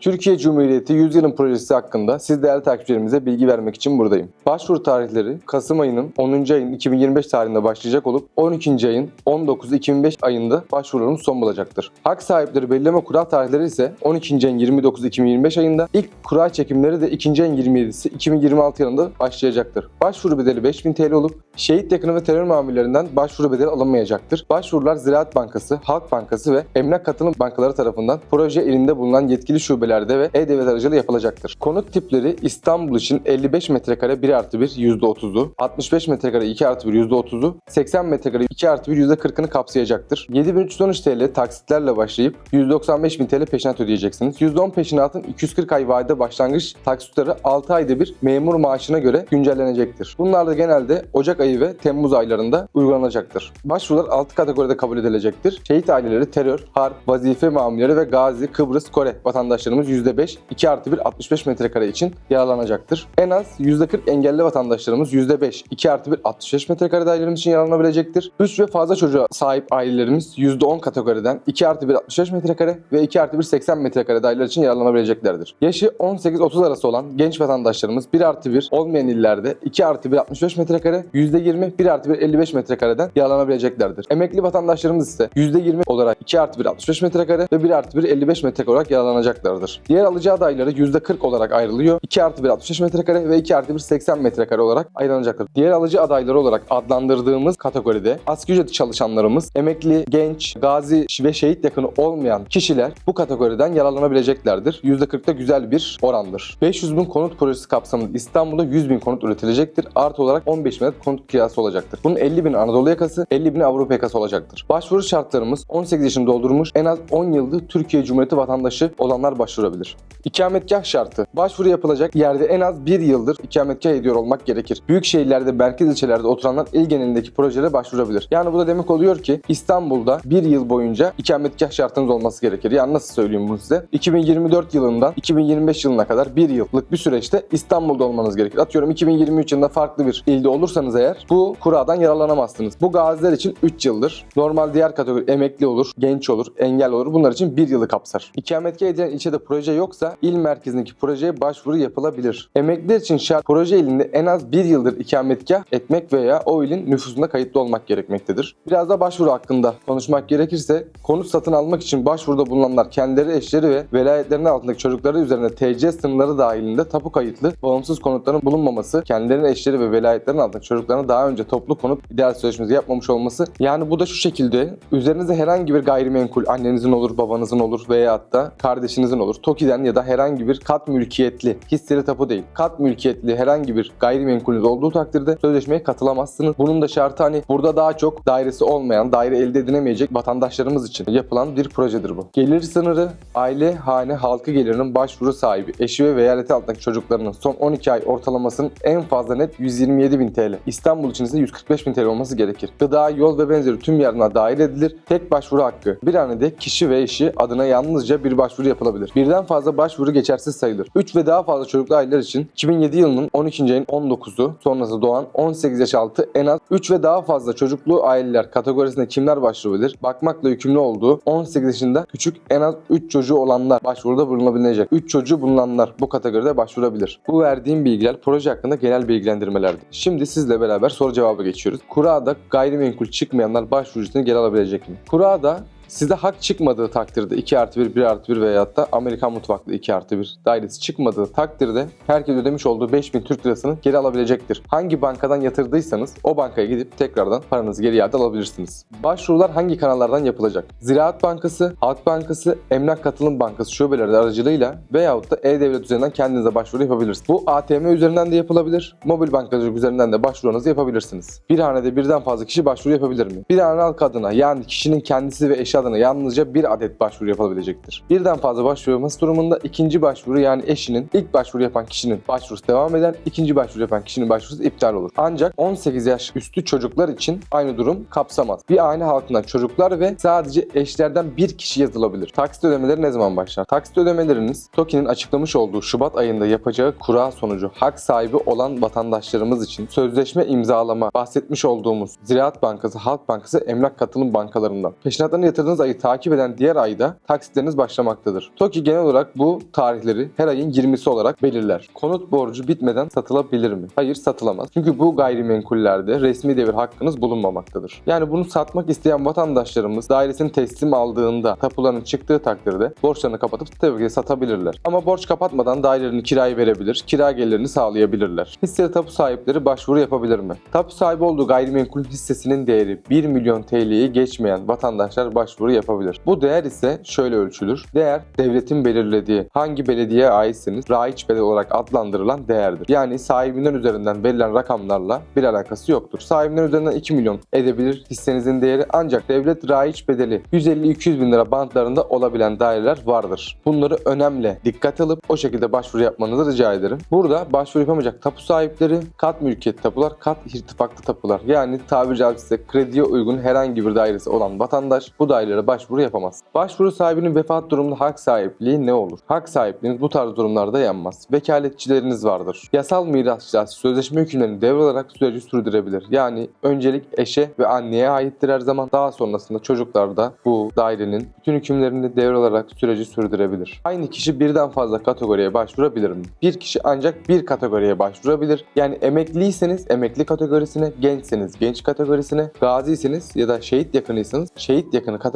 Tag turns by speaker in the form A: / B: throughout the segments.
A: Türkiye Cumhuriyeti 100 yılın projesi hakkında siz değerli takipçilerimize bilgi vermek için buradayım. Başvuru tarihleri Kasım ayının 10. ayın 2025 tarihinde başlayacak olup 12. ayın 19 2005 ayında başvurularımız son bulacaktır. Hak sahipleri belirleme kural tarihleri ise 12. ayın 29 2025 ayında ilk kura çekimleri de 2. ayın 27'si 2026 yılında başlayacaktır. Başvuru bedeli 5000 TL olup şehit yakını ve terör mamullerinden başvuru bedeli alınmayacaktır. Başvurular Ziraat Bankası, Halk Bankası ve emlak katılım bankaları tarafından proje elinde bulunan yetkili şubelerde ve e-devlet aracılığıyla yapılacaktır. Konut tipleri İstanbul için 55 metrekare 1 artı 1 %30'u, 65 metrekare 2 artı 1 %30'u, 80 metrekare 2 artı 1 %40'ını kapsayacaktır. 7313 TL taksitlerle başlayıp 195.000 TL peşinat ödeyeceksiniz. %10 peşinatın 240 ay vadede başlangıç taksitleri 6 ayda bir memur maaşına göre güncellenecektir. Bunlar da genelde Ocak ayı ve Temmuz aylarında uygulanacaktır. Başvurular 6 kategoride kabul edilecektir. Şehit aileleri terör, harp, vazife mamulleri ve Gazi, Kıbrıs, Kore vatandaşlarımız %5, 2 artı 1, 65 metrekare için yararlanacaktır. En az %40 engelli vatandaşlarımız %5, 2 artı 1, 65 metrekare dairelerimiz için yararlanabilecektir. 3 ve fazla çocuğa sahip ailelerimiz %10 kategoriden 2 artı 1, 65 metrekare ve 2 artı 1, 80 metrekare daireler için yararlanabileceklerdir. Yaşı 18-30 arası olan genç vatandaşlarımız 1 artı 1 olmayan illerde 2 artı 1, 65 metrekare, %20, 1 artı 1, 55 metrekareden yararlanabileceklerdir. Emekli vatandaşlarımız ise %20 olarak 2 artı 1, 65 metrekare ve 1 artı 1, 55 metrekare olarak yararlanacaklardır. Diğer alıcı adayları %40 olarak ayrılıyor. 2 artı 1, 65 metrekare ve 2 artı 1, 80 metrekare olarak ayrılanacaktır. Diğer alıcı adayları olarak adlandırdığımız kategoride asgari ücretli çalışanlarımız, emekli, genç, gazi ve şehit yakını olmayan kişiler bu kategoriden yararlanabileceklerdir. %40'da güzel bir orandır. 500 bin konut projesi kapsamında İstanbul'da 100 bin konut üretilecektir. Artı olarak 15 bin konut kirası olacaktır. Bunun 50 bin Anadolu yakası, 50 bin Avrupa yakası olacaktır. Başvuru şartlarımız 18 yaşını doldurmuş, en az 10 yıldır Türkiye Cumhuriyeti vatandaşı olanlar başvurabilir. İkametgah şartı. Başvuru yapılacak yerde en az 1 yıldır ikametgah ediyor olmak gerekir. Büyük şehirlerde, merkez ilçelerde oturanlar il genelindeki projelere başvurabilir. Yani bu da demek oluyor ki İstanbul'da 1 yıl boyunca ikametgah şartınız olması gerekir. Yani nasıl söyleyeyim bunu size? 2024 yılından 2025 yılına kadar 1 yıllık bir süreçte İstanbul'da olmanız gerekir. Atıyorum 2023 yılında farklı bir ilde olursanız eğer bu kuradan yararlanamazsınız. Bu gaziler için 3 yıldır. Normal diğer kategori emekli olur, genç olur, engel olur. Bunlar için 1 yılı kapsar. İkametgah edilen ilçede proje yoksa il merkezindeki projeye başvuru yapılabilir. Emekliler için şart proje ilinde en az 1 yıldır ikametgah etmek veya o ilin nüfusunda kayıtlı olmak gerekmektedir. Biraz da başvuru hakkında konuşmak gerekirse konut satın almak için başvuruda bulunanlar kendileri, eşleri ve velayetlerinin altındaki çocukları üzerinde TC sınırları dahilinde tapu kayıtlı bağımsız konutların bulunmaması, kendilerinin eşleri ve velayetlerinin altındaki çocuklarına daha önce toplu konut ideal sözleşmesi yapmamış olması. Yani bu da şu şekilde üzerinizde herhangi bir gayrimenkul annenizin olur, babanızın olur veya hatta kardeşinizin olur. TOKİ'den ya da herhangi bir kat mülkiyetli, hisseli tapu değil, kat mülkiyetli herhangi bir gayrimenkulünüz olduğu takdirde sözleşmeye katılamazsınız. Bunun da şartı hani burada daha çok dairesi olmayan, daire elde edinemeyecek vatandaşlarımız için yapılan bir projedir bu. Gelir sınırı, aile, hane, halkı gelirinin başvuru sahibi, eşi ve velayeti altındaki çocuklarının son 12 ay ortalamasının en fazla net 127 bin TL. İstanbul için ise 145 bin TL olması gerekir. Gıda, yol ve benzeri tüm yarına dahil edilir. Tek başvuru hakkı. Bir hanede kişi ve eşi adına yalnızca bir başvuru yapılabilir. Birden fazla başvuru geçersiz sayılır. 3 ve daha fazla çocuklu aileler için 2007 yılının 12. ayın 19'u sonrası doğan 18 yaş altı en az 3 ve daha fazla çocuklu aileler kategorisinde kimler başvurabilir? Bakmakla yükümlü olduğu 18 yaşında küçük en az 3 çocuğu olanlar başvuruda bulunabilecek. 3 çocuğu bulunanlar bu kategoride başvurabilir. Bu verdiğim bilgiler proje hakkında genel bilgilendirmelerdi. Şimdi sizle beraber soru cevabı geçiyoruz. Kura'da gayrimenkul çıkmayanlar başvuru ücretini geri alabilecek mi? Kura'da Size hak çıkmadığı takdirde 2 artı 1, 1 artı 1 veyahut da Amerikan mutfaklı 2 artı 1 dairesi çıkmadığı takdirde herkes ödemiş olduğu 5000 Türk lirasını geri alabilecektir. Hangi bankadan yatırdıysanız o bankaya gidip tekrardan paranızı geri iade alabilirsiniz. Başvurular hangi kanallardan yapılacak? Ziraat Bankası, Halk Bankası, Emlak Katılım Bankası şubeleri aracılığıyla veyahut da e-devlet üzerinden kendinize başvuru yapabilirsiniz. Bu ATM üzerinden de yapılabilir. Mobil bankacılık üzerinden de başvurunuzu yapabilirsiniz. Bir hanede birden fazla kişi başvuru yapabilir mi? Bir hane halk adına yani kişinin kendisi ve eşi adına yalnızca bir adet başvuru yapılabilecektir. Birden fazla başvuru yapması durumunda ikinci başvuru yani eşinin ilk başvuru yapan kişinin başvurusu devam eder. ikinci başvuru yapan kişinin başvurusu iptal olur. Ancak 18 yaş üstü çocuklar için aynı durum kapsamaz. Bir aile halkından çocuklar ve sadece eşlerden bir kişi yazılabilir. Taksit ödemeleri ne zaman başlar? Taksit ödemeleriniz TOKİ'nin açıklamış olduğu Şubat ayında yapacağı kura sonucu hak sahibi olan vatandaşlarımız için sözleşme imzalama bahsetmiş olduğumuz Ziraat Bankası, Halk Bankası, Emlak Katılım Bankalarından peşinatlarını yatırdık başladığınız ayı takip eden diğer ayda taksitleriniz başlamaktadır. TOKİ genel olarak bu tarihleri her ayın 20'si olarak belirler. Konut borcu bitmeden satılabilir mi? Hayır satılamaz. Çünkü bu gayrimenkullerde resmi devir hakkınız bulunmamaktadır. Yani bunu satmak isteyen vatandaşlarımız dairesini teslim aldığında tapuların çıktığı takdirde borçlarını kapatıp tabii ki satabilirler. Ama borç kapatmadan dairelerini kiraya verebilir, kira gelirini sağlayabilirler. Hisseli tapu sahipleri başvuru yapabilir mi? Tapu sahibi olduğu gayrimenkul hissesinin değeri 1 milyon TL'yi geçmeyen vatandaşlar başvuru yapabilir. Bu değer ise şöyle ölçülür. Değer devletin belirlediği hangi belediyeye aitseniz raiç bedel olarak adlandırılan değerdir. Yani sahibinden üzerinden verilen rakamlarla bir alakası yoktur. Sahibinden üzerinden 2 milyon edebilir hissenizin değeri ancak devlet raiç bedeli 150-200 bin lira bantlarında olabilen daireler vardır. Bunları önemli dikkat alıp o şekilde başvuru yapmanızı rica ederim. Burada başvuru yapamayacak tapu sahipleri kat mülkiyet tapular, kat irtifaklı tapular. Yani tabiri caizse krediye uygun herhangi bir dairesi olan vatandaş bu dairelere başvuru yapamaz. Başvuru sahibinin vefat durumunda hak sahipliği ne olur? Hak sahipliğiniz bu tarz durumlarda yanmaz. Vekaletçileriniz vardır. Yasal mirasçılar sözleşme hükümlerini devralarak süreci sürdürebilir. Yani öncelik eşe ve anneye aittir her zaman. Daha sonrasında çocuklar da bu dairenin bütün hükümlerini devralarak süreci sürdürebilir. Aynı kişi birden fazla kategoriye başvurabilir mi? Bir kişi ancak bir kategoriye başvurabilir. Yani emekliyseniz emekli kategorisine, gençseniz genç kategorisine, gaziyseniz ya da şehit yakınıysanız şehit yakını kategorisine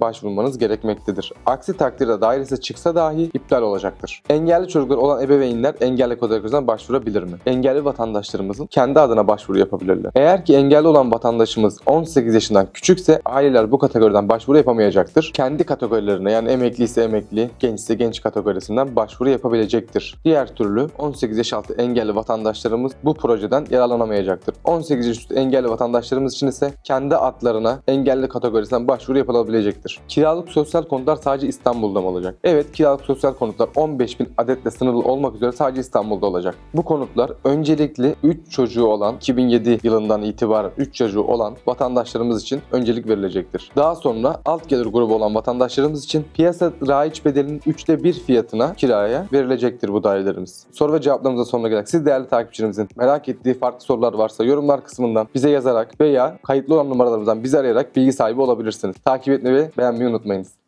A: başvurmanız gerekmektedir. Aksi takdirde dairesi çıksa dahi iptal olacaktır. Engelli çocuklar olan ebeveynler engelli kategorisine başvurabilir mi? Engelli vatandaşlarımızın kendi adına başvuru yapabilirler. Eğer ki engelli olan vatandaşımız 18 yaşından küçükse aileler bu kategoriden başvuru yapamayacaktır. Kendi kategorilerine yani emekli ise emekli, genç ise genç kategorisinden başvuru yapabilecektir. Diğer türlü 18 yaş altı engelli vatandaşlarımız bu projeden yararlanamayacaktır. 18 yaş üstü engelli vatandaşlarımız için ise kendi adlarına engelli kategorisinden başvuru yapılabilecektir. Kiralık sosyal konutlar sadece İstanbul'da mı olacak? Evet kiralık sosyal konutlar 15 bin adetle sınırlı olmak üzere sadece İstanbul'da olacak. Bu konutlar öncelikli 3 çocuğu olan 2007 yılından itibaren 3 çocuğu olan vatandaşlarımız için öncelik verilecektir. Daha sonra alt gelir grubu olan vatandaşlarımız için piyasa raiç bedelinin 3'te 1 fiyatına kiraya verilecektir bu dairelerimiz. Soru ve cevaplarımıza sonuna geldik. Siz değerli takipçilerimizin merak ettiği farklı sorular varsa yorumlar kısmından bize yazarak veya kayıtlı olan numaralarımızdan bizi arayarak bilgi sahibi olabilirsiniz. Takip etmeyi ve beğenmeyi unutmayınız.